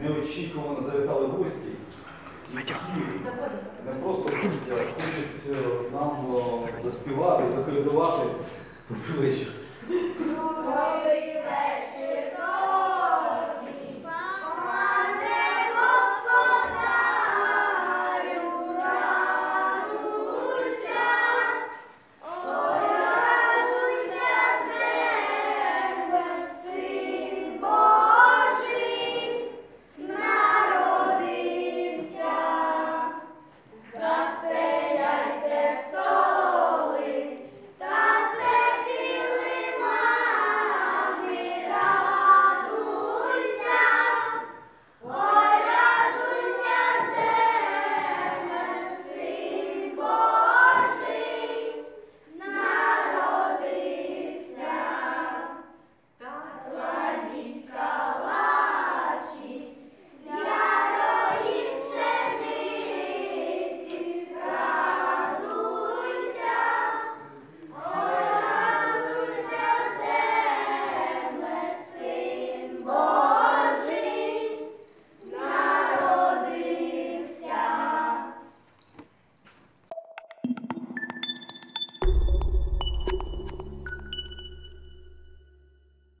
неочікувано завітали гості, які не просто хочуть е, нам е, заспівати, заколядувати. Добрий вечір.